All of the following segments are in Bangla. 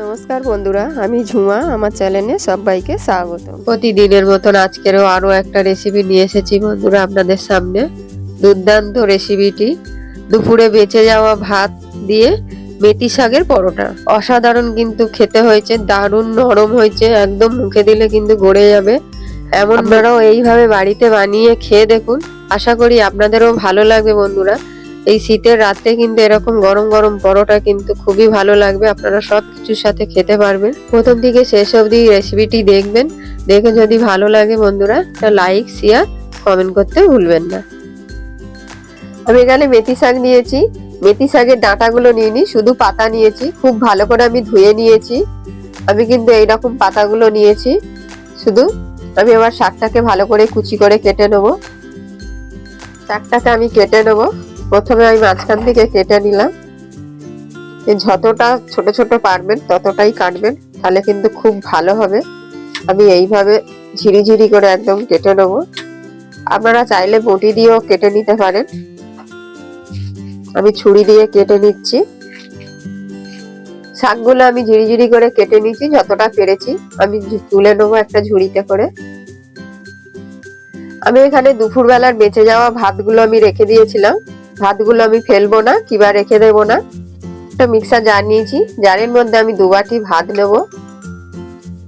নমস্কার বন্ধুরা আমি ঝুমা আমার চ্যানেলে সবাইকে স্বাগত। প্রতিদিনের মতন আজকেরও আরও একটা রেসিপি নিয়ে এসেছি বন্ধুরা আপনাদের সামনে। দুর্দান্ত রেসিপিটি দুপুরে বেঁচে যাওয়া ভাত দিয়ে মেথি শাকের পরোটা। অসাধারণ কিন্তু খেতে হয়েছে দারুণ নরম হয়েছে একদম মুখে দিলে কিন্তু গড়ে যাবে। এমন আপনারাও এইভাবে বাড়িতে বানিয়ে খেয়ে দেখুন। আশা করি আপনাদেরও ভালো লাগবে বন্ধুরা। এই শীতের রাতে কিন্তু এরকম গরম গরম পরোটা কিন্তু খুবই ভালো লাগবে। আপনারা সব কিছুর সাথে খেতে পারবেন। প্রথম থেকে শেষ অবধি রেসিপিটি দেখবেন। দেখে যদি ভালো লাগে বন্ধুরা লাইক শেয়ার কমেন্ট করতে ভুলবেন না। আমি এখানে মেথি শাক নিয়েছি। মেথি শাকের ডাঁটাগুলো নিইনি শুধু পাতা নিয়েছি। খুব ভালো করে আমি ধুয়ে নিয়েছি। আমি কিন্তু এইরকম পাতাগুলো নিয়েছি। শুধু আমি আবার শাকটাকে ভালো করে কুচি করে কেটে নেব। শাকটাকে আমি কেটে নেব। প্রথমে আমি মাঝখান থেকে কেটে নিলাম। যতটা ছোট ছোট পারবেন, ততটাই কাটবেন, তাহলে কিন্তু খুব ভালো হবে। আমি এইভাবে ঝিরি ঝিরি করে একদম কেটে নেব। আপনারা চাইলে বটি দিয়েও কেটে নিতে পারেন। আমি ছুরি দিয়ে কেটে নিচ্ছি। শাকগুলো আমি ঝিরি ঝিরি করে কেটে নিচ্ছি যতটা পেরেছি। আমি তুলে নেব একটা ঝুড়িতে করে। আমি এখানে দুপুরবেলার বেঁচে যাওয়া ভাতগুলো আমি রেখে দিয়েছিলাম। ভাতগুলো আমি ফেলব না, কিবা রেখে দেবো না। একটা মিক্সার জার নিয়েছি, জারের মধ্যে আমি দু বাটি ভাত নেব।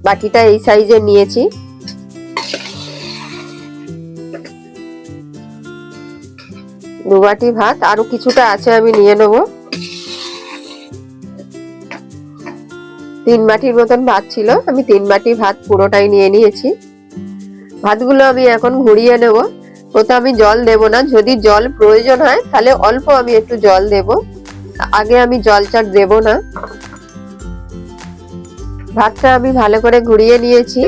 বাটিটা এই সাইজের নিয়েছি। দু বাটি ভাত, আরও কিছুটা আছে আমি নিয়ে নেব। তিন বাটির মতন ভাত ছিল, আমি তিন বাটি ভাত পুরোটাই নিয়ে নিয়েছি। ভাতগুলো আমি এখন ঘুরিয়ে নেব। ওতে আমি জল দেব না। যদি জল প্রয়োজন হয়, তাহলে অল্প আমি একটু জল দেব। আগে আমি জল চাট দেব না। ভাতটা আমি ভালো করে ঘুরিয়ে নিয়েছি।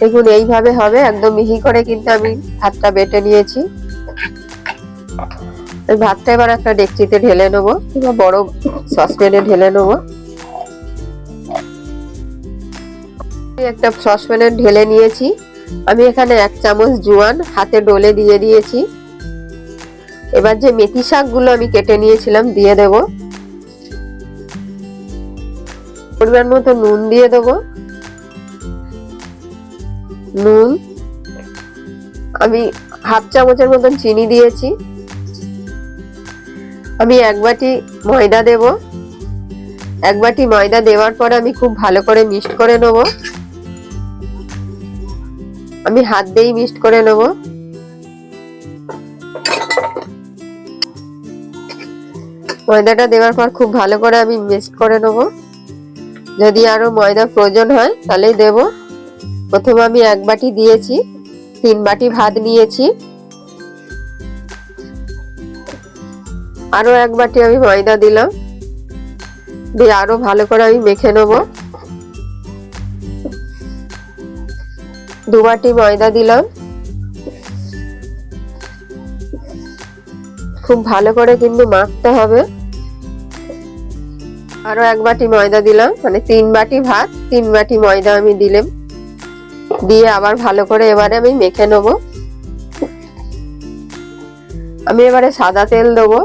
দেখুন, এইভাবে হবে। একদম মিহি করে কিন্তু আমি ভাতটা বেটে নিয়েছি। ভাতটা এবার একটা ডেকচিতে ঢেলে নেব, কিংবা বড় সসপ্যানে ঢেলে নেব। একটা সসপ্যানে ঢেলে নিয়েছি। আমি এখানে এক চামচ জোয়ান হাতে ডলে দিয়ে দিয়েছি। এবার যে মেথি শাকগুলো আমি কেটে নিয়েছিলাম দিয়ে দেব। পরিমাণ মতো নুন দিয়ে দেব। নুন, আমি হাফ চামচের মতন চিনি দিয়েছি। আমি এক বাটি ময়দা দেব। এক বাটি ময়দা দেওয়ার পরে আমি খুব ভালো করে মিক্সড করে নেব। আমি হাত দিয়েই মিক্সড করে নেব। ময়দাটা দেওয়ার পর খুব ভালো করে আমি মিক্সড করে নেব। যদি আরও ময়দা প্রয়োজন হয়, তাহলেই দেব। প্রথমে আমি এক বাটি দিয়েছি, তিন বাটি ভাত নিয়েছি। আরও এক বাটি আমি ময়দা দিলাম। দিয়ে আরও ভালো করে আমি মেখে নেব। দু বাটি ময়দা দিলাম। খুব ভালো করে কিন্তু মাখতে হবে। আরও এক বাটি ময়দা দিলাম মানে তিন বাটি ভাত, তিন বাটি ময়দা আমি দিলাম। দিয়ে আবার ভালো করে এবারে আমি মেখে নেব। আমি এবারে সাদা তেল দেবো।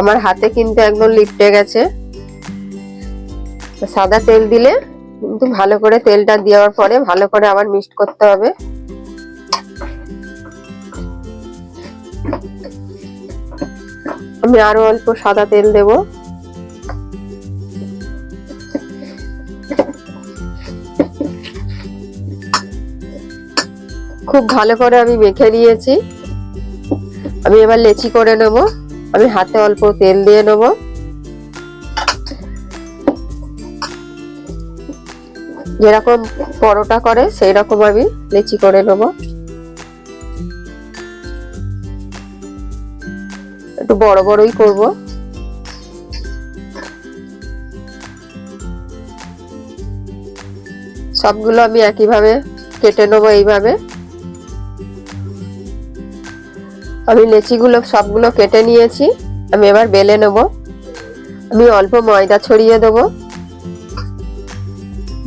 আমার হাতে কিন্তু একদম লিপটে গেছে। সাদা তেল দিলে কিন্তু ভালো করে তেলটা দেওয়ার পরে ভালো করে আবার মিক্সড করতে হবে। আমি আরও অল্প সাদা তেল দেব। খুব ভালো করে আমি মেখে নিয়েছি। আমি এবার লেচি করে নেব। আমি হাতে অল্প তেল দিয়ে নেব। যেরকম পরোটা করে সেই রকম আমি লেচি করে নেব। একটু বড় বড়ই করব। সবগুলো আমি একইভাবে কেটে নেব এইভাবে। আমি লেচিগুলো সবগুলো কেটে নিয়েছি, আমি এবার বেলে নেব। আমি অল্প ময়দা ছড়িয়ে দেবো।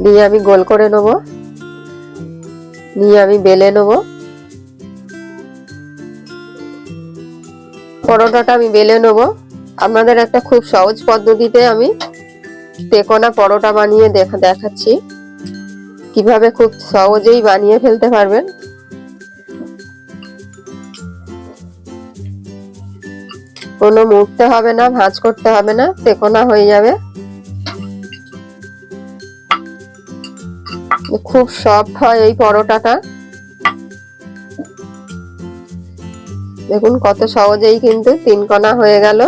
দিয়ে আমি গোল করে নেব। নিয়ে আমি বেলে নেব। পরোটাটা আমি বেলে নেব। আপনাদের একটা খুব সহজ পদ্ধতিতে আমি তেকোনা পরোটা বানিয়ে দেখা, দেখাচ্ছি। কীভাবে খুব সহজেই বানিয়ে ফেলতে পারবেন। কোনো মুড়তে হবে না, ভাঁজ করতে হবে না, তেকোনা হয়ে যাবে। খুব সফট হয় এই পরোটাটা। দেখুন কত সহজেই কিন্তু তিন কণা হয়ে গেল।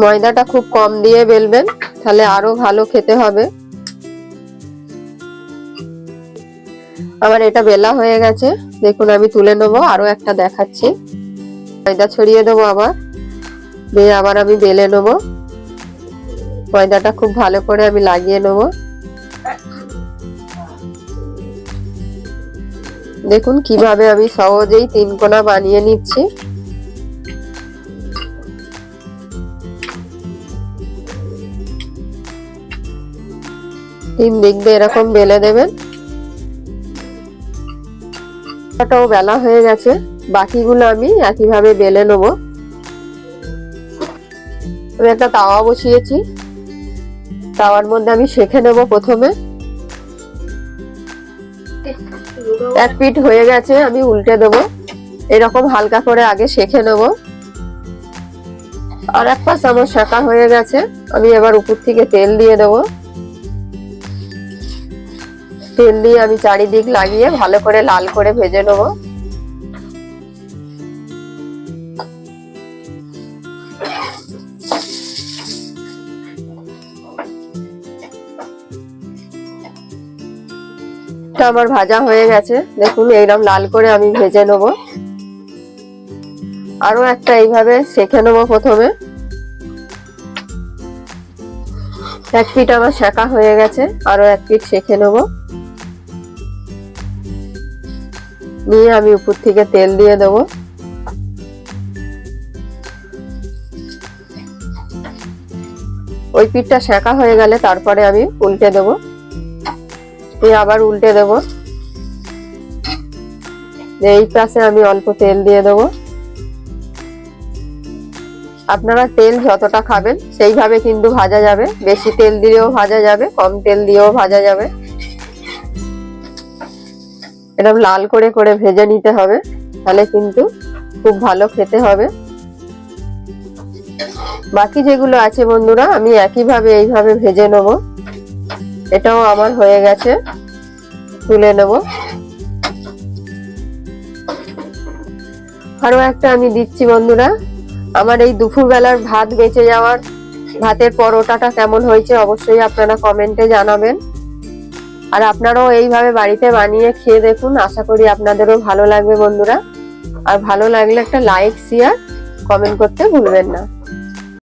ময়দাটা খুব কম দিয়ে বেলবেন, তাহলে আরও ভালো খেতে হবে। আমার এটা বেলা হয়ে গেছে, দেখুন আমি তুলে নেব, আরও একটা দেখাচ্ছি। ময়দা ছড়িয়ে দেবো আবার, দিয়ে আবার আমি বেলে নেব। ময়দাটা খুব ভালো করে আমি লাগিয়ে নেব। দেখুন কীভাবে আমি সহজেই তিন কোনা বানিয়ে নিচ্ছি। তিন দিক দিয়ে এরকম বেলে দেবেন। এটাও বেলা হয়ে গেছে, বাকিগুলো আমি একইভাবে বেলে নেব। আমি একটা তাওয়া বসিয়েছি। তাওয়ার মধ্যে আমি সেখে নেব প্রথমে। এক পিঠ হয়ে গেছে, আমি উল্টে দেব। এরকম হালকা করে আগে সেখে নেব। আর এক পাশ আমার শাঁকা হয়ে গেছে, আমি এবার উপর থেকে তেল দিয়ে দেব। তেল দিয়ে আমি চারিদিক লাগিয়ে ভালো করে লাল করে ভেজে নেব। এটা আমার ভাজা হয়ে গেছে। দেখুন এইরকম লাল করে আমি ভেজে নেব। আরও একটা এইভাবে সেখে নেব প্রথমে। এক পিঠ আমার শেখা হয়ে গেছে, আরও এক পিঠ সেখে নেব। নিয়ে আমি উপর থেকে তেল দিয়ে দেব। ওই পিঠটা শেখা হয়ে গেলে তারপরে আমি উল্টে দেবো। দিয়ে আবার উল্টে দেব। এই পাশে আমি অল্প তেল দিয়ে দেব। আপনারা তেল যতটা খাবেন সেইভাবে কিন্তু ভাজা যাবে। বেশি তেল দিলেও ভাজা যাবে, কম তেল দিয়েও ভাজা যাবে। এরকম লাল করে করে ভেজে নিতে হবে, তাহলে কিন্তু খুব ভালো খেতে হবে। বাকি যেগুলো আছে বন্ধুরা, আমি একইভাবে এইভাবে ভেজে নেব। এটাও আমার হয়ে গেছে। তুলে নেব। আরও একটা আমি দিচ্ছি বন্ধুরা। আমার এই দুপুর বেলার ভাত বেঁচে যাওয়ার ভাতের পরোটাটা কেমন হয়েছে অবশ্যই আপনারা কমেন্টে জানাবেন। আর আপনারাও এইভাবে বাড়িতে বানিয়ে খেয়ে দেখুন। আশা করি আপনাদেরও ভালো লাগবে বন্ধুরা। আর ভালো লাগলে একটা লাইক শেয়ার কমেন্ট করতে ভুলবেন না।